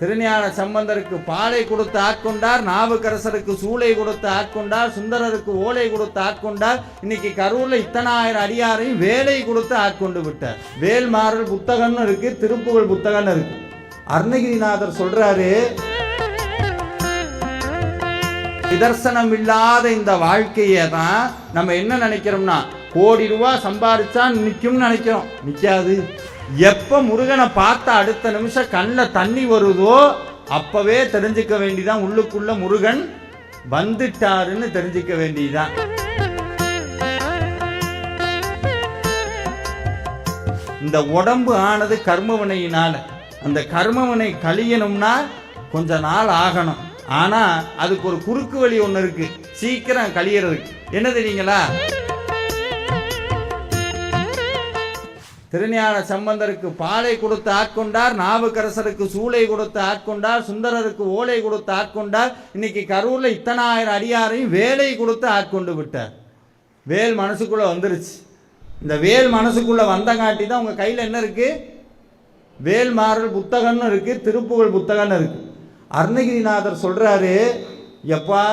திருஞான சம்பந்தருக்கு பாலை கொடுத்து ஆட்கொண்டார் நாவுக்கரசருக்கு சூளை கொடுத்து ஆட்கொண்டார் சுந்தரருக்கு ஓலை கொடுத்து ஆட்கொண்டார். இன்னைக்கு கரூரில் இத்தனாயிரம் அடியாரையும் வேலை கொடுத்து ஆட்கொண்டு விட்டார். வேல்மாறல் புத்தகம்னு இருக்கு திருப்புகழ் புத்தகம்னு இருக்கு. அருணகிரிநாதர் சொல்றாரு நிதர்சனம் இல்லாத இந்த வாழ்க்கையை தான் நம்ம என்ன நினைக்கிறோம்னா கோடி ரூபா சம்பாதிச்சா நிற்கும்னு நினைக்கிறோம். நிற்காது எப்ப முருகனை பார்த்த அடுத்த நிமிஷம் கண்ணில் தண்ணி வருதோ அப்பவே தெரிஞ்சுக்க வேண்டிதான் உள்ளுக்குள்ள முருகன் வந்துட்டாருன்னு தெரிஞ்சுக்க வேண்டியதுதான் இந்த உடம்பு ஆனது கர்மவினையினால. அந்த கர்மவினை கழியணும்னா கொஞ்ச நாள் ஆகணும். ஆனா அதுக்கு ஒரு குறுக்கு வழி ஒன்று இருக்கு. சீக்கிரம் கழியறதுக்கு. என்ன தெரியுங்களா திருஞான சம்பந்தருக்கு பாலை கொடுத்து ஆட்கொண்டார் நாவுக்கரசருக்கு சூளை கொடுத்து ஆட்கொண்டார் சுந்தரருக்கு ஓலை கொடுத்து ஆட்கொண்டார். இன்னைக்கு கரூரில் இத்தனாயிரம் அடியாரையும் வேலை கொடுத்து ஆட்கொண்டு விட்டார். வேல் மனசுக்குள்ளே வந்துருச்சு. இந்த வேல் மனசுக்குள்ளே வந்தங்காட்டி தான் உங்கள் கையில் என்ன இருக்குது வேல்மாறல் புத்தகம்னு இருக்குது திருப்புகழ் புத்தகம்னு இருக்குது அருணகிரிநாதர் சொல்கிறாரு எப்பா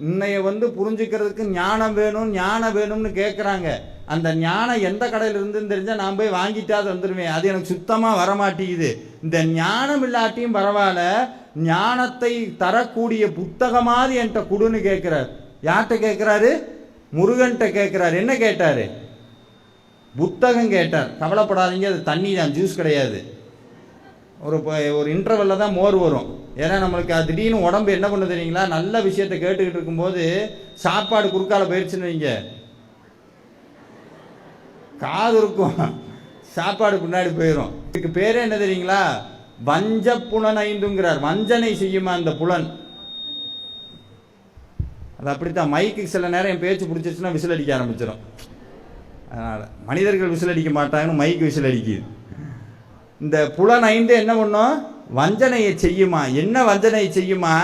இன்னைய வந்து புரிஞ்சுக்கிறதுக்கு ஞானம் வேணும் ஞானம் வேணும்னு கேட்குறாங்க அந்த ஞானம் எந்த கடையில் இருந்துன்னு தெரிஞ்சால் நான் போய் வாங்கிட்டாது வந்துடுவேன் அது எனக்கு சுத்தமாக வரமாட்டேங்குது. இந்த ஞானம் இல்லாட்டியும் பரவாயில்ல. ஞானத்தை தரக்கூடிய புத்தகமாவது என்கிட்ட கொடுன்னு கேட்குறார் யார்கிட்ட கேட்குறாரு முருகன்கிட்ட கேட்குறாரு என்ன கேட்டார்? புத்தகம் கேட்டார். கவலைப்படாதீங்க அது தண்ணி தான் ஜூஸ் கிடையாது. ஒரு இப்போ ஒரு இன்டர்வலில் தான் மோர் வரும். ஏன்னா நம்மளுக்கு அது திடீர்னு உடம்பு என்ன பண்ண தெரியுங்களா? நல்ல விஷயத்தை கேட்டுக்கிட்டு இருக்கும்போது சாப்பாடு குறுக்கால போயிடுச்சுன்னு வைங்க. காது இருக்கும். சாப்பாடு பின்னாடி போயிடும் இதுக்கு பேரே என்ன தெரியுங்களா? வஞ்ச புலன் ஐந்துங்கிறார் வஞ்சனை செய்யுமா அந்த புலன்? அது அப்படித்தான். மைக்கு சில நேரம் என் பேச்சு பிடிச்சிருச்சுன்னா விசில் அடிக்க ஆரம்பிச்சிடும் அதனால் மனிதர்கள் விசில் அடிக்க மாட்டாங்கன்னு மைக்கு விசில் அடிக்குது. இந்த புலன் ஐந்து என்ன பண்ணும்? வஞ்சனையை செய்யுமா? என்ன வஞ்சனையை செய்யுமா?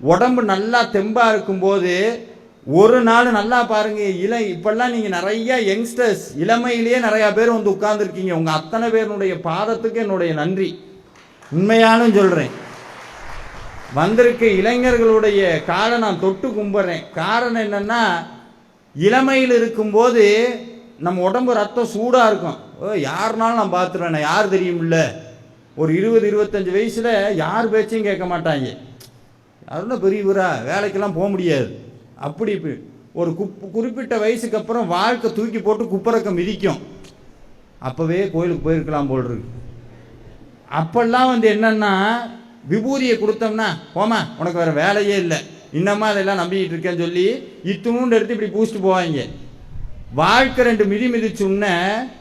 உடம்பு நல்லா தெம்பா இருக்கும்போது ஒரு நாள் நல்லா பாருங்க இள இப்பெல்லாம் நீங்க நிறைய யங்ஸ்டர்ஸ் இளமையிலேயே நிறைய பேர் வந்து உட்கார்ந்துருக்கீங்க. உங்க அத்தனை பேருடைய பாதத்துக்கு என்னுடைய நன்றி. உண்மையாலும் சொல்றேன். வந்திருக்க இளைஞர்களுடைய காலை நான் தொட்டு கும்பிட்றேன். காரணம் என்னன்னா இளமையில் இருக்கும்போது நம்ம உடம்பு ரத்தம் சூடாக இருக்கும். யாருனாலும் நான் பார்த்துருவேன் யார் தெரியுமில்ல. ஒரு இருபது இருபத்தஞ்சு வயசில் யார் பேச்சையும் கேட்க மாட்டாங்க. அதுனா பெரியவரா வேலைக்கெல்லாம் போக முடியாது. அப்படி இப்படி. ஒரு குப் குறிப்பிட்ட வயசுக்கு அப்புறம் வாழ்க்கை தூக்கி போட்டு குப்பரக்கம் மிதிக்கும். அப்போவே கோயிலுக்கு போயிருக்கலாம் போல் இருக்கு. அப்பெல்லாம் வந்து என்னென்னா விபூதியை கொடுத்தோம்னா போமா உனக்கு வேறு வேலையே இல்லை. இன்னமா அதெல்லாம் நம்பிக்கிட்டு இருக்கேன்னு சொல்லி இத்துணுண்டு எடுத்து இப்படி பூசிட்டு போவாங்க. வாழ்க்கை ரெண்டு மிதி மிதிச்சுன்ன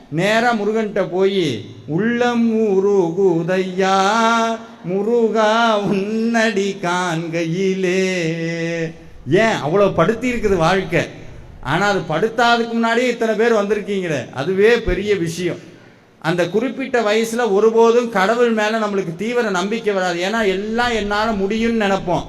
நேராக முருகன்கிட்ட போய் உள்ளம் முருகுதையா முருகா உன்னடி காண்கையிலே. ஏன்? அவ்வளோ படுத்தி இருக்குது வாழ்க்கை. ஆனால் அது படுத்தாதுக்கு முன்னாடியே இத்தனை பேர் வந்திருக்கீங்களே. அதுவே பெரிய விஷயம். அந்த குறிப்பிட்ட வயசில் ஒருபோதும் கடவுள் மேலே நம்மளுக்கு தீவிர நம்பிக்கை வராது. ஏன்னா எல்லாம் என்னால் முடியும்னு நினைப்போம்.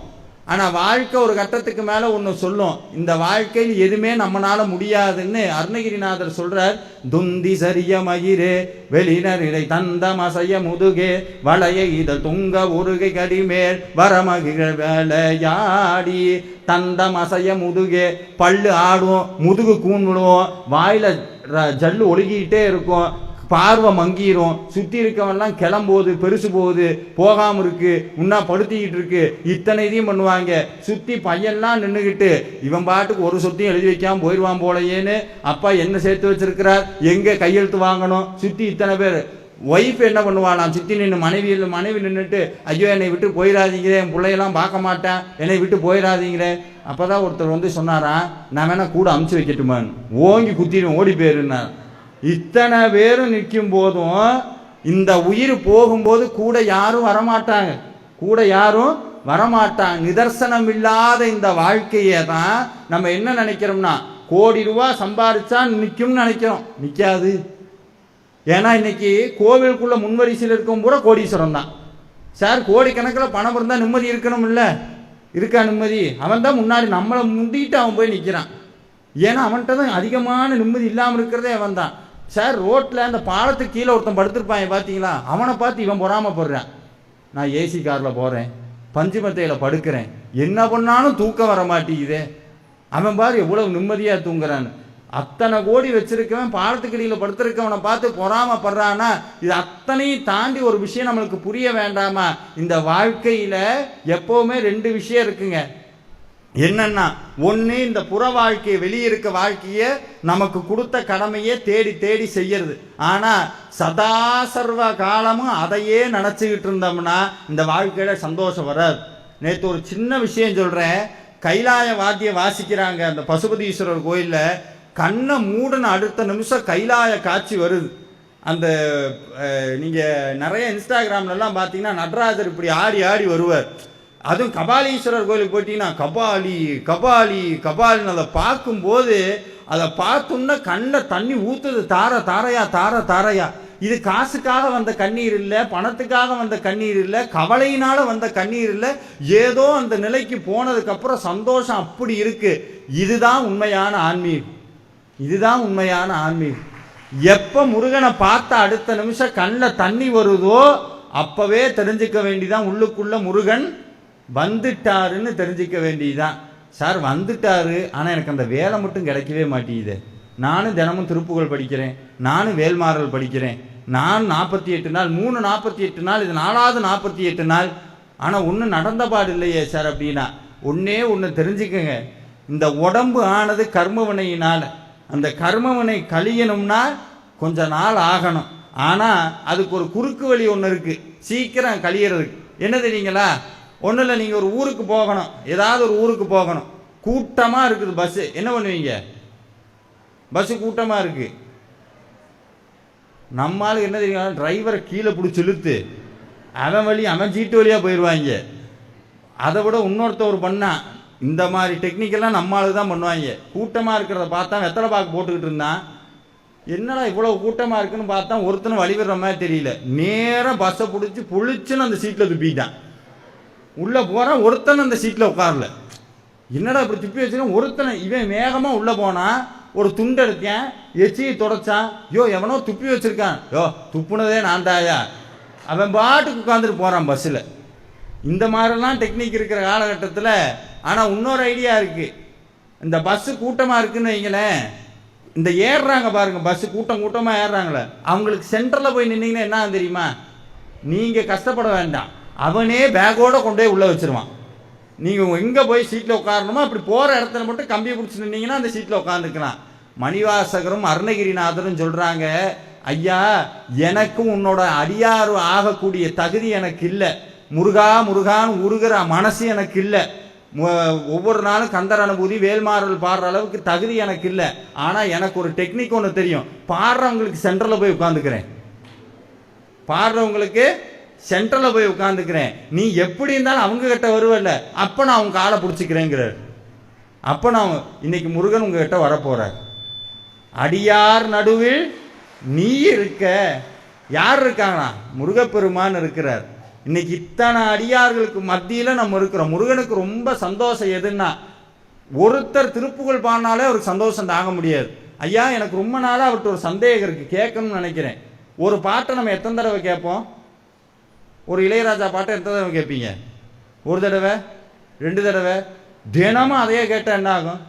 ஆனால் வாழ்க்கை ஒரு கட்டத்துக்கு மேலே ஒன்று சொல்லும். இந்த வாழ்க்கையில் எதுவுமே நம்மளால முடியாதுன்னு அருணகிரிநாதர் சொல்றார். துந்தி சரிய மயிரே வெளியினர் இதை தந்த மசைய முதுகே வளைய இதழ் துங்க உருகை கடிமேல் வரமகிழ வேலையாடி. தந்த மசைய முதுகே பல்லு ஆடும் முதுகு கூன் விழுவும் வாயில ஜல்லு ஒழுகிக்கிட்டே இருக்கும். பார்வை மங்கிரும். சுத்தி இருக்கவன்லாம் கிளம்போது பெருசு போகுது போகாம இருக்கு உன்னா படுத்திக்கிட்டு இருக்கு. இத்தனை இதையும் பண்ணுவாங்க. சுத்தி பையன்லாம் நின்றுக்கிட்டு இவன் பாட்டுக்கு ஒரு சொத்தையும் எழுதி வைக்காம போயிடுவான் போலையேன்னு அப்பா என்ன சேர்த்து வச்சிருக்கிறார்? எங்க கையெழுத்து வாங்கணும்? சுத்தி இத்தனை பேர். ஒய்ஃப் என்ன பண்ணுவாளாம் சுத்தி நின்று மனைவி மனைவி நின்றுட்டு ஐயோ என்னை விட்டு போயிடாதீங்களே என் பிள்ளையெல்லாம் பார்க்க மாட்டேன். என்னை விட்டு போயிடாதீங்களே. அப்பதான் ஒருத்தர் வந்து சொன்னாராம் நான் வேணா கூட அமுச்சு வைக்கட்டுமான்னு. ஓங்கி குத்திடுவேன் ஓடி போயிருந்தார் இத்தனை பேரும் நிற்கும் போதும் இந்த உயிர் போகும்போது கூட யாரும் வரமாட்டாங்க. கூட யாரும் வரமாட்டாங்க. நிதர்சனம் இல்லாத இந்த வாழ்க்கையை தான் நம்ம என்ன நினைக்கிறோம்னா கோடி ரூபா சம்பாரிச்சா நிற்கும்னு நினைக்கிறோம். நிற்காது ஏன்னா இன்னைக்கு கோவிலுக்குள்ள முன்வரிசையில் இருக்கும் பூரா கோடீஸ்வரம் தான். சார் கோடிக்கணக்கில் பணம் இருந்தால் நிம்மதி இருக்கணும் இல்லை இருக்கா நிம்மதி? அவன் தான் முன்னாடி நம்மளை முந்திட்டு அவன் போய் நிற்கிறான் ஏன்னா அவன்கிட்ட தான் அதிகமான நிம்மதி இல்லாமல் இருக்கிறதே அவன் தான். சார் ரோட்டில் அந்த பாலத்துக்கு கீழே ஒருத்தன் படுத்திருப்பான் பார்த்தீங்களா அவனை பார்த்து இவன் பொறாமப்படுறான். நான் ஏசி காரில் போகிறேன் பஞ்சுமத்தையில் படுக்கிறேன். என்ன பண்ணாலும் தூக்கம் வர மாட்டேங்குதே. அவன் பாரு எவ்வளவு நிம்மதியாக தூங்குறான்னு. அத்தனை கோடி வச்சிருக்கவன் பாலத்துக்கடியில் படுத்திருக்கவனை பார்த்து பொறாமப்படுறானா இது அத்தனையும் தாண்டி ஒரு விஷயம் நம்மளுக்கு புரிய வேண்டாமா? இந்த வாழ்க்கையில் எப்போவுமே ரெண்டு விஷயம் இருக்குங்க. என்னன்னா ஒன்று இந்த புற வாழ்க்கையை வெளியே இருக்க வாழ்க்கையை நமக்கு கொடுத்த கடமையே தேடி தேடி செய்யறது. ஆனால் சதா சர்வ காலமும் அதையே நினச்சிக்கிட்டு இருந்தோம்னா இந்த வாழ்க்கையில சந்தோஷம் வராது. நேற்று ஒரு சின்ன விஷயம் சொல்கிறேன் கைலாய வாத்தியம் வாசிக்கிறாங்க அந்த பசுபதீஸ்வரர் கோயிலில். கண்ணை மூடின அடுத்த நிமிஷம் கைலாய காட்சி வருது. அந்த நீங்கள் நிறைய இன்ஸ்டாகிராம்லலாம் பார்த்தீங்கன்னா நடராஜர் இப்படி ஆடி ஆடி வருவார். அதுவும் கபாலீஸ்வரர் கோயிலுக்கு போயிட்டீங்கன்னா கபாலி கபாலி கபாலின்னு அதை பார்க்கும்போது அதை பார்த்தோம்னா கண்ணில் தண்ணி ஊற்றுது தார தாரையா தார தாரையா. இது காசுக்காக வந்த கண்ணீர் இல்லை பணத்துக்காக வந்த கண்ணீர் இல்லை கவலையினால் வந்த கண்ணீர் இல்லை. ஏதோ அந்த நிலைக்கு போனதுக்கப்புறம் சந்தோஷம் அப்படி இருக்குது இதுதான் உண்மையான ஆன்மீகம். இதுதான் உண்மையான ஆன்மீகம். எப்போ முருகனை பார்த்த அடுத்த நிமிஷம் கண்ணில் தண்ணி வருதோ அப்பவே தெரிஞ்சுக்க வேண்டிதான் உள்ளுக்குள்ள முருகன். வந்துட்டாருன்னு தெரிஞ்சுக்க வேண்டியதுதான். சார் வந்துட்டாரு. ஆனால் எனக்கு அந்த வேலை மட்டும் கிடைக்கவே மாட்டேங்குது. நானும் தினமும் திருப்புகள் படிக்கிறேன். நானும் வேல்மாறல் படிக்கிறேன். நான் நாற்பத்தி எட்டு நாள் மூணு நாற்பத்தி எட்டு நாள் இது நாலாவது நாற்பத்தி எட்டு நாள். ஆனால் ஒன்றும் நடந்த பாடு இல்லையே சார் அப்படின்னா ஒன்றே ஒன்று தெரிஞ்சுக்கங்க. இந்த உடம்பு ஆனது கர்மவினையினால். அந்த கர்மவினை கழியணும்னா கொஞ்ச நாள் ஆகணும். ஆனால் அதுக்கு ஒரு குறுக்கு வழி ஒன்று இருக்குது சீக்கிரம் கழியறதுக்கு. என்ன தெரியுங்களா ஒன்றும் இல்லை நீங்கள் ஒரு ஊருக்கு போகணும். ஏதாவது ஒரு ஊருக்கு போகணும். கூட்டமாக இருக்குது பஸ்ஸு என்ன பண்ணுவீங்க? பஸ்ஸு கூட்டமாக இருக்குது நம்மளால என்ன தெரியும்? டிரைவரை கீழே பிடிச்சி இழுத்து அவன் வழி அவன் சீட்டு வழியாக போயிடுவாங்க அதை விட இன்னொருத்தவர் பண்ணா இந்த மாதிரி டெக்னிக்கெல்லாம் நம்மளால தான் பண்ணுவாங்க. கூட்டமாக இருக்கிறத பார்த்தா வெத்தலை பாக்கு போட்டுக்கிட்டு இருந்தான் என்னடா இவ்வளோ கூட்டமாக இருக்குன்னு பார்த்தா ஒருத்தனும் வழி விடுற மாதிரி தெரியல. நேராக பஸ்ஸை பிடிச்சி புளிச்சுன்னு அந்த சீட்டில் துப்பிட்டான் உள்ளே போகிறான் ஒருத்தன் அந்த சீட்டில் உட்காரல. என்னடா இப்படி துப்பி வச்சுருக்கேன் ஒருத்தனை இவன் வேகமாக உள்ளே போனான் ஒரு துண்டு எடுத்தேன் எச்சியை தொடச்சான். யோ எவனோ துப்பி வச்சிருக்கான். யோ துப்புனதே நான் தாயா அவன் பாட்டுக்கு உட்காந்துட்டு போகிறான் பஸ்ஸில் இந்த மாதிரிலாம் டெக்னிக் இருக்கிற காலகட்டத்தில் ஆனால் இன்னொரு ஐடியா இருக்குது இந்த பஸ்ஸு கூட்டமாக இருக்குன்னு வைங்களேன். இந்த ஏறுறாங்க பாருங்கள் பஸ்ஸு கூட்டம் கூட்டமாக ஏறுறாங்களே. அவங்களுக்கு சென்டரில் போய் நின்னீங்கன்னா என்ன தெரியுமா? நீங்கள் கஷ்டப்பட வேண்டாம். அவனே பேக்கோடு கொண்டு போய் உள்ளே வச்சிருவான். நீங்கள் எங்கே போய் சீட்டில் உட்காரணுமோ? அப்படி போகிற இடத்துல மட்டும் கம்பி பிடிச்சி நின்னீங்கன்னா அந்த சீட்டில் உட்காந்துக்கலாம் மணிவாசகரும் அருணகிரிநாதரும் சொல்கிறாங்க ஐயா எனக்கும் உன்னோட அடியாறு ஆகக்கூடிய தகுதி எனக்கு இல்லை. முருகா முருகான்னு உருகிற மனசு எனக்கு இல்லை. ஒவ்வொரு நாளும் கந்தர் அனுபூதி வேல்மாறல் பாடுற அளவுக்கு தகுதி எனக்கு இல்லை. ஆனால் எனக்கு ஒரு டெக்னிக் ஒன்று தெரியும். பாடுறவங்களுக்கு சென்டரில் போய் உட்காந்துக்கிறேன் பாடுறவங்களுக்கு சென்ட்ரலில் போய் உட்காந்துக்கிறேன் நீ எப்படி இருந்தாலும் அவங்க கிட்ட வருவல்ல. அப்போ நான் அவங்க காலை பிடிச்சிக்கிறேங்கிறார். அப்போ நான் இன்னைக்கு முருகன் உங்ககிட்ட வரப்போகிறார் அடியார் நடுவில் நீ இருக்க. யார் இருக்காங்களா முருகப்பெருமான் இருக்கிறார். இன்னைக்கு இத்தனை அடியார்களுக்கு மத்தியில் நம்ம இருக்கிறோம். முருகனுக்கு ரொம்ப சந்தோஷம் எதுன்னா ஒருத்தர் திருப்புகழ் பாடினாலே அவருக்கு சந்தோஷம் தாங்க முடியாது. ஐயா எனக்கு ரொம்ப நாளாக அவர்கிட்ட ஒரு சந்தேகம் இருக்குது கேட்கணும்னு நினைக்கிறேன். ஒரு பாட்டை நம்ம எத்தனை தடவை கேட்போம்? ஒரு இளையராஜா பாட்டை எடுத்ததை தடவை கேட்பீங்க. ஒரு தடவை ரெண்டு தடவை தினமும் அதையே கேட்டால் என்ன ஆகும்?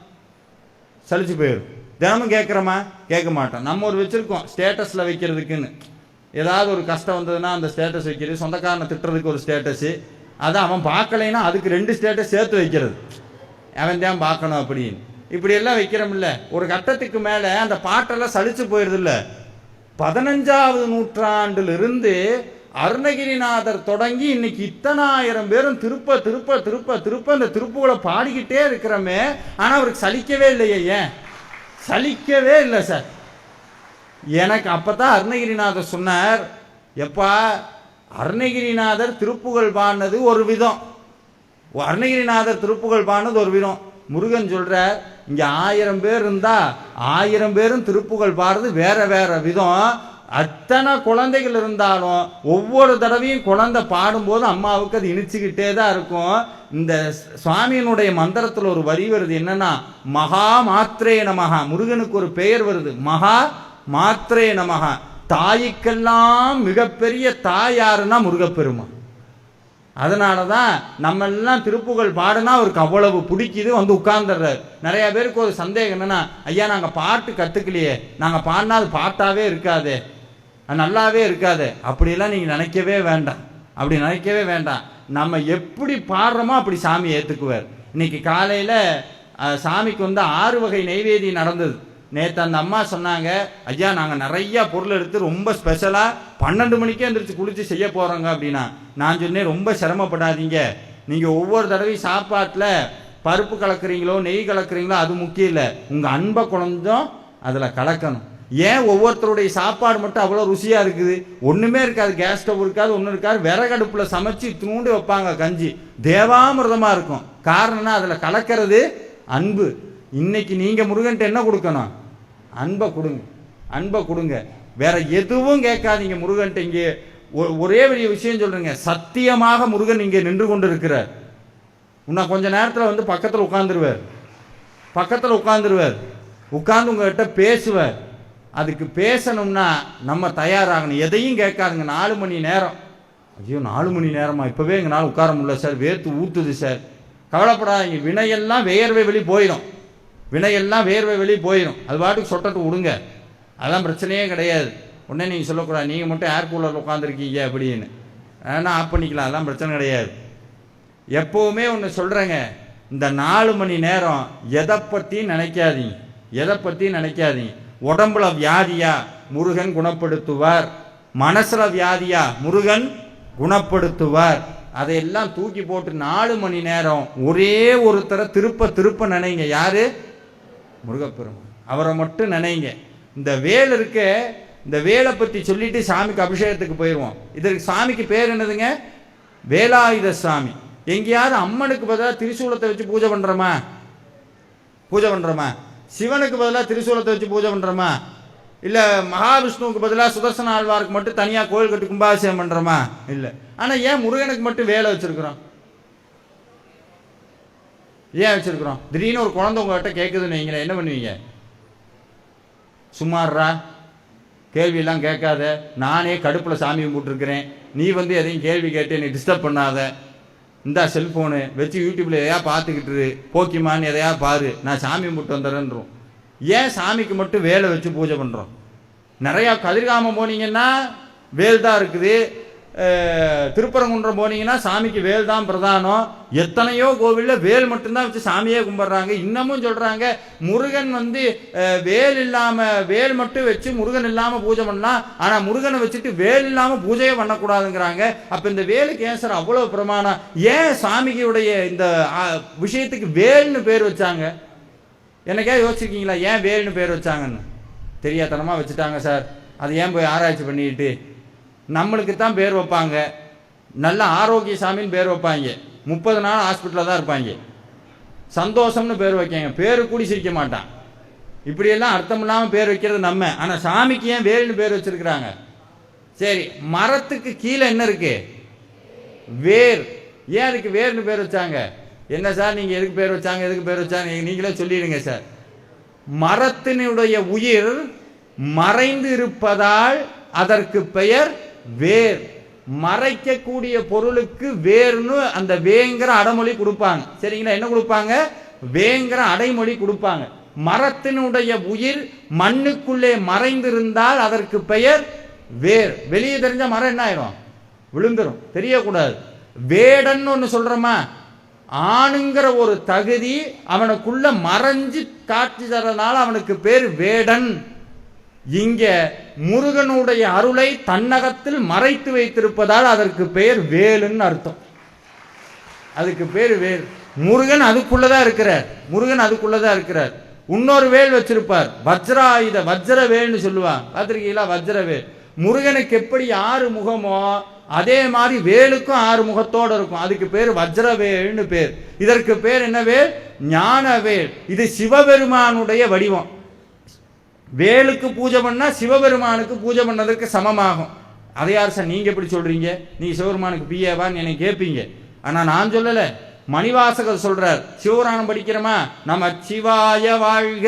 சலிச்சு போயிடும் தினமும் கேட்குறோமா? கேட்க மாட்டோம். நம்ம ஒரு வச்சுருக்கோம் ஸ்டேட்டஸில் வைக்கிறதுக்குன்னு. ஏதாவது ஒரு கஷ்டம் வந்ததுன்னா அந்த ஸ்டேட்டஸ் வைக்கிறது சொந்தக்காரனை திட்டுறதுக்கு ஒரு ஸ்டேட்டஸு அதை அவன் பார்க்கலைன்னா அதுக்கு ரெண்டு ஸ்டேட்டஸ் சேர்த்து வைக்கிறது. அவன் தான் பார்க்கணும் அப்படின்னு. இப்படி எல்லாம் வைக்கிறோம்ல. ஒரு கட்டத்துக்கு மேலே அந்த பாட்டெல்லாம் சலிச்சு போயிடுது இல்லை பதினஞ்சாவது நூற்றாண்டிலிருந்து அருணகிரிநாதர் தொடங்கி இன்னைக்கு இத்தனாயிரம் பேரும் திருப்ப திருப்ப திருப்ப திருப்ப இந்த திருப்புகளை பாடிக்கிட்டே இருக்கிறோமே. ஆனால் அவருக்கு சலிக்கவே இல்லையே ஏன்? சலிக்கவே இல்லை சார். எனக்கு அப்போ தான் அருணகிரிநாதர் சொன்னார் எப்பா அருணகிரிநாதர் திருப்புகழ் பாடினது ஒரு விதம். அருணகிரிநாதர் திருப்புகழ் பாடினது ஒரு விதம். முருகன் சொல்கிறார் இங்கே ஆயிரம் பேர் இருந்தால் ஆயிரம் பேரும் திருப்புகழ் பாடுறது வேற வேற விதம். அத்தனை குழந்தைகள் இருந்தாலும் ஒவ்வொரு தடவையும் குழந்தை பாடும்போது அம்மாவுக்கு அது இனிச்சுக்கிட்டே தான் இருக்கும். இந்த சுவாமியினுடைய மந்திரத்தில் ஒரு வரி வருது என்னன்னா மகா மாத்திரே நமகா முருகனுக்கு ஒரு பெயர் வருது மகா மாத்திரே நமகா தாய்க்கெல்லாம் மிகப்பெரிய தாய் யாருன்னா முருகப்பெருமான். அதனால தான் நம்ம எல்லாம் திருப்புகழ் பாடுனா அவருக்கு அவ்வளவு பிடிக்குது வந்து உட்கார்ந்துடுறாரு. நிறைய பேருக்கு ஒரு சந்தேகம் என்னன்னா ஐயா நாங்கள் பாட்டு கற்றுக்கலையே நாங்கள் பாடினா அது பாட்டாகவே இருக்காது. நல்லாவே இருக்காது. அப்படிலாம் நீங்கள் நினைக்கவே வேண்டாம். அப்படி நினைக்கவே வேண்டாம். நம்ம எப்படி பாடுறோமோ அப்படி சாமி ஏற்றுக்குவார் இன்னைக்கு காலையில் சாமிக்கு வந்து ஆறு வகை நெய்வேதியம் நடந்தது. நேற்று அந்த அம்மா சொன்னாங்க ஐயா நாங்கள் நிறைய பொருள் எடுத்து ரொம்ப ஸ்பெஷலாக பன்னெண்டு மணிக்கே எந்திரிச்சு குளித்து செய்ய போகிறோங்க அப்படின்னா. நான் சொன்னேன் ரொம்ப சிரமப்படாதீங்க. நீங்கள் ஒவ்வொரு தடவையும் சாப்பாட்டில் பருப்பு கலக்குறீங்களோ நெய் கலக்குறீங்களோ அது முக்கியம் இல்லை. உங்கள் அன்பை குழந்தும் அதில் கலக்கணும். ஏன் ஒவ்வொருத்தருடைய சாப்பாடு மட்டும் அவ்வளோ ருசியாக இருக்குது? ஒன்றுமே இருக்காது கேஸ் ஸ்டவ் இருக்காது ஒன்றும் இருக்காது. விறகடுப்பில் சமைச்சு தூண்டு வைப்பாங்க கஞ்சி. தேவாமிர்தமாக இருக்கும். காரணம்னா அதில் கலக்கிறது அன்பு. இன்னைக்கு நீங்கள் முருகன்ட்ட என்ன கொடுக்கணும்? அன்பை கொடுங்க. அன்பை கொடுங்க. வேற எதுவும் கேட்காதீங்க முருகன்ட்ட இங்கே. ஒ- ஒரே பெரிய விஷயம் சொல்றீங்க. சத்தியமாக முருகன் இங்கே நின்று கொண்டு இருக்கிறார் இன்னும் கொஞ்ச நேரத்தில் வந்து பக்கத்தில் உட்காந்துருவார் பக்கத்தில் உட்காந்துருவார் உட்கார்ந்து உங்ககிட்ட பேசுவார். அதுக்கு பேசணும்னா நம்ம தயாராகணும். எதையும் கேட்காதுங்க. நாலு மணி நேரம். ஐயோ நாலு மணி நேரமா? இப்போவே எங்களால் உட்கார முடியல சார். வேர்த்து ஊத்துது சார். கவலைப்படாதீங்க. வினையெல்லாம் வேர்வை வெளி போயிடும். வினையெல்லாம் வேர்வை வெளியே போயிடும் அது பாட்டுக்கு சொட்டட்டு விடுங்க. அதெல்லாம் பிரச்சனையே கிடையாது. உடனே நீங்கள் சொல்லக்கூடாது. நீங்கள் மட்டும் ஏர் கூலரில் உட்காந்துருக்கீங்க அப்படின்னு. ஆனால் ஆஃப் பண்ணிக்கலாம். அதெல்லாம் பிரச்சனை கிடையாது. எப்போவுமே ஒன்று சொல்கிறேங்க இந்த நாலு மணி நேரம் எதை பற்றியும் நினைக்காதீங்க. எதை பற்றியும் நினைக்காதீங்க. உடம்புல வியாதியா முருகன் குணப்படுத்துவார். மனசில் வியாதியா முருகன் குணப்படுத்துவார். அதையெல்லாம் தூக்கி போட்டு நாலு மணி நேரம் ஒரே ஒருத்தரை திருப்ப திருப்ப நினைங்க. யாரு? முருகப்பெருமான். அவரை மட்டும் நினைங்க. இந்த வேல் இருக்க இந்த வேலை பற்றி சொல்லிட்டு சாமிக்கு அபிஷேகத்துக்கு போயிடுவோம் இதற்கு சாமிக்கு பேர் என்னதுங்க? வேலாயுத சாமி. எங்கேயாவது அம்மனுக்கு பதிலாக திரிசூலத்தை வச்சு பூஜை பண்ணுறோமா பூஜை பண்ணுறோமா சிவனுக்கு பதிலாக திரிசூலத்தை வச்சு பூஜை பண்ணுறோமா இல்லை மகாவிஷ்ணுவுக்கு பதிலாக சுதர்சன ஆழ்வாருக்கு மட்டும் தனியாக கோயில் கட்டி கும்பாபிஷேகம் பண்ணுறோமா இல்லை. ஆனால் ஏன் முருகனுக்கு மட்டும் வேலை வச்சுருக்குறோம்? ஏன் வச்சுருக்குறோம் திடீர்னு ஒரு குழந்தை உங்கள்கிட்ட கேட்குதுன்னு வைங்களேன். என்ன பண்ணுவீங்க? சும்மாறா கேள்வியெல்லாம் கேட்காத. நானே கடுப்பில் சாமி கும்பிட்டுருக்கிறேன். நீ வந்து எதையும் கேள்வி கேட்டு என்னை டிஸ்டர்ப் பண்ணாத. இந்தா செல்ஃபோனு வச்சு யூடியூப்பில் எதையா பார்த்துக்கிட்டு போக்கிமான்னு எதையா பாரு. நான் சாமி கும்பிட்டு வந்துடுறேன்றோம். ஏன் சாமிக்கு மட்டும் வேலை வச்சு பூஜை பண்ணுறோம் நிறையா கதிர்காமம் போனீங்கன்னா வேல் தான் இருக்குது. திருப்பரங்குன்றம் போனீங்கன்னா சாமிக்கு வேல் தான் பிரதானம். எத்தனையோ கோவிலில் வேல் மட்டும்தான் வச்சு சாமியே கும்பிட்றாங்க. இன்னமும் சொல்கிறாங்க முருகன் வந்து வேல் இல்லாமல் வேல் மட்டும் வச்சு முருகன் இல்லாமல் பூஜை பண்ணலாம் ஆனால் முருகனை வச்சுட்டு வேல் இல்லாமல் பூஜையே பண்ணக்கூடாதுங்கிறாங்க. அப்போ இந்த வேலுக்கு ஏன் சார் அவ்வளோ பிரமாணம்? ஏன் சாமிக்குடைய இந்த விஷயத்துக்கு வேல்னு பேர் வச்சாங்க? எனக்கே யோசிச்சிருக்கீங்களா ஏன் வேல்னு பேர் வச்சாங்கன்னு? தெரியாதனமாக வச்சுட்டாங்க சார். அதை ஏன் போய் ஆராய்ச்சி பண்ணிக்கிட்டு நம்மளுக்கு தான் பேர் வைப்பாங்க. நல்ல ஆரோக்கிய சாமின்னு பேர் வைப்பாங்க. முப்பது நாள் ஹாஸ்பிட்டலில் தான் இருப்பாங்க. சந்தோஷம்னு பேர் வைக்காங்க. பேர் கூடி சிரிக்க மாட்டான். இப்படியெல்லாம் அர்த்தம் இல்லாமல் பேர் வைக்கிறது நம்ம. ஆனால் சாமிக்கு ஏன் வேல்னு பேர் வச்சிருக்கிறாங்க? சரி மரத்துக்கு கீழே என்ன இருக்கு? வேர். ஏன் அதுக்கு வேர்னு பேர் வச்சாங்க? என்ன சார் நீங்கள் எதுக்கு பேர் வச்சாங்க எதுக்கு பேர் வச்சாங்க? நீங்களே சொல்லிடுங்க சார். மரத்தினுடைய உயிர் மறைந்து இருப்பதால் அதற்கு பெயர் வேர் மறைக்கக்கூடிய பொருளுக்கு வேர்னு அந்த வேங்கிற அடைமொழி கொடுப்பாங்க. சரிங்களா? என்ன கொடுப்பாங்க? வேங்கிற அடைமொழி கொடுப்பாங்க. மரத்தினுடைய உயிர் மண்ணுக்குள்ளே மறைந்திருந்தால் அதற்கு பெயர் வேர். வெளியே தெரிஞ்ச மரம் என்ன ஆயிரும்? விழுந்துரும். தெரியக்கூடாது. வேடன்னு ஒன்று சொல்றோமா? ஆணுங்கிற ஒரு தகுதி அவனுக்குள்ள மறைஞ்சு காட்சி தரதுனால அவனுக்கு பேர் வேடன். இங்க முருகனுடைய அருளை தன்னகத்தில் மறைத்து வைத்திருப்பதால் அதற்கு பெயர் வேலுன்னு அர்த்தம். அதுக்கு பேர் வேல். முருகன் அதுக்குள்ளதான் இருக்கிறார். முருகன் அதுக்குள்ளதான் இருக்கிறார். இன்னொரு வேல் வச்சிருப்பார். வஜ்ராயுத வஜ்ர வேல்னு சொல்லுவாங்க. பார்த்துருக்கீங்களா? வஜ்ர வேல். முருகனுக்கு எப்படி ஆறு முகமோ அதே மாதிரி வேலுக்கும் ஆறு முகத்தோடு இருக்கும். அதுக்கு பேர் வஜ்ரவேல்னு பேர். இதற்கு பேர் என்ன வேல்? ஞான வேல். இது சிவபெருமானுடைய வடிவம். வேலுக்கு பூஜை பண்ணா சிவபெருமானுக்கு பூஜை பண்ணதற்கு சமமாகும். அதை யார் சார் நீங்க எப்படி சொல்றீங்க? நீ சிவபெருமானுக்கு பிஏவான்னு என்னை கேட்பீங்க ஆனா நான் சொல்லல. மணிவாசகர் சொல்றார் சிவபுராணம் படிக்கிறோமா? நம்ம சிவாய வாழ்க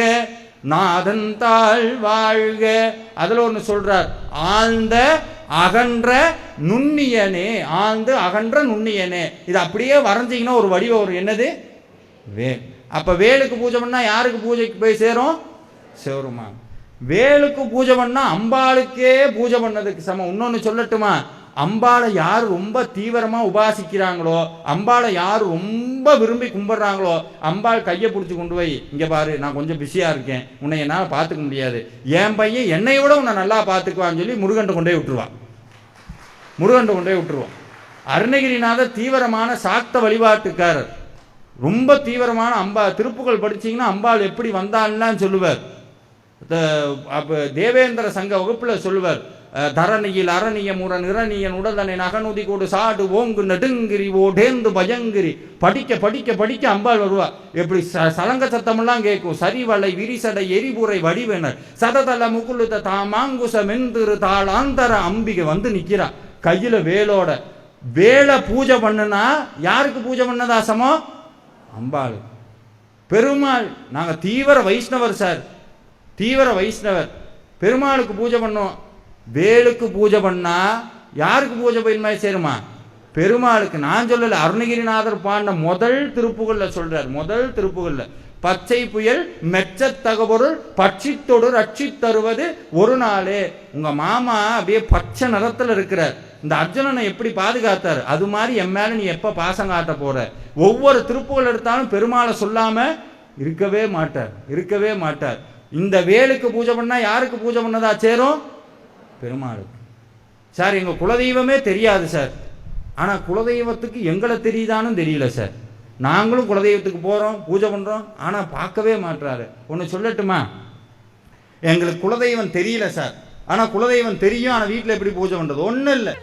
நாதன் தாழ் வாழ்க. அதுல ஒன்று சொல்றார் ஆழ்ந்த அகன்ற நுண்ணியனே ஆழ்ந்து அகன்ற நுண்ணியனே. இது அப்படியே வரைஞ்சிங்கன்னா ஒரு வடிவம் ஒரு என்னது? வே அப்ப வேலுக்கு பூஜை பண்ணா யாருக்கு பூஜைக்கு போய் சேரும்? சேருமா வேலுக்கு பூஜை பண்ணா அம்பாளுக்கே பூஜை பண்ணதுக்கு சமம். இன்னொன்னு சொல்லட்டுமா? அம்பாளை யார் ரொம்ப தீவிரமா உபாசிக்கிறாங்களோ அம்பாளை யார் ரொம்ப விரும்பி கும்பிடுறாங்களோ அம்பாள் கையை பிடிச்சி கொண்டு போய் இங்க பாரு நான் கொஞ்சம் பிஸியா இருக்கேன். உன்னை என்னால் பார்த்துக்க முடியாது. என் பையன் என்னை விட உன்னை நல்லா பார்த்துக்குவான்னு சொல்லி முருகன்ட்ட கொண்டே விட்டுருவான் முருகன்ட்ட கொண்டே விட்டுருவான் அருணகிரிநாதர் தீவிரமான சாக்த வழிபாட்டுக்காரர். ரொம்ப தீவிரமான அம்பா திருப்புகள் படிச்சீங்கன்னா அம்பாள் எப்படி வந்தாள்லாம் சொல்லுவார். தேவேந்திர சங்க வகுப்புல சொல்லுவார் தரணியில் அரணிய உடன் இரணியன் உடதனை நகனுதி கூடு சாடு ஓங்கு நெடுங்கிரி ஓடேந்து பயங்கிரி. படிக்க படிக்க படிக்க அம்பாள் வருவா. எப்படி ச சலங்க சத்தமெல்லாம் கேட்கும். சரிவலை விரிசடை எரிபுரை வடிவேனர். சததல முகுலுத தாமாங்குச மெந்திரு தாளாந்தர அம்பிகை வந்து நிக்கிறா. கையில வேலோட. வேலை பூஜை பண்ணுனா யாருக்கு பூஜை பண்ணதாசமோ? அம்பாள் பெருமாள். நாங்க தீவிர வைஷ்ணவர் சார். தீவிர வைஷ்ணவர். பெருமாளுக்கு பூஜை பண்ணோம். வேலுக்கு பூஜை பண்ணா யாருக்கு பூஜை பயன்மை சேருமா? பெருமாளுக்கு. நான் சொல்லலை அருணகிரிநாதர் பாடின முதல் திருப்புகள்ல சொல்றார். முதல் திருப்புகள்ல. பச்சை புயல் மெச்சத் தகவொருள் பட்சித்தொடு ரட்சி தருவது ஒரு நாளே. உங்க மாமா அப்படியே பச்சை நிறத்துல இருக்கிறார். இந்த அர்ஜுனனை எப்படி பாதுகாத்தார்? அது மாதிரி என் மேல நீ எப்ப பாசம் காட்ட போற? ஒவ்வொரு திருப்புகள் எடுத்தாலும் பெருமாளை சொல்லாம இருக்கவே மாட்டார். இருக்கவே மாட்டார். இந்த வேலுக்கு பூஜை பண்ணா யாருக்கு பூஜை பண்ணதா சேரும்? பெருமாளுக்கு. சார் எங்க குலதெய்வமே தெரியாது சார். ஆனா குலதெய்வத்துக்கு எங்களை தெரியுதான்னு தெரியல சார். நாங்களும் குலதெய்வத்துக்கு போறோம் பூஜை பண்றோம் ஆனா பார்க்கவே மாட்றாரு. ஒன்னு சொல்லட்டுமா? எங்களுக்கு குலதெய்வம் தெரியல சார். ஆனா குலதெய்வம் தெரியும் ஆனா வீட்டில் எப்படி பூஜை பண்றது? ஒன்றும் இல்லை.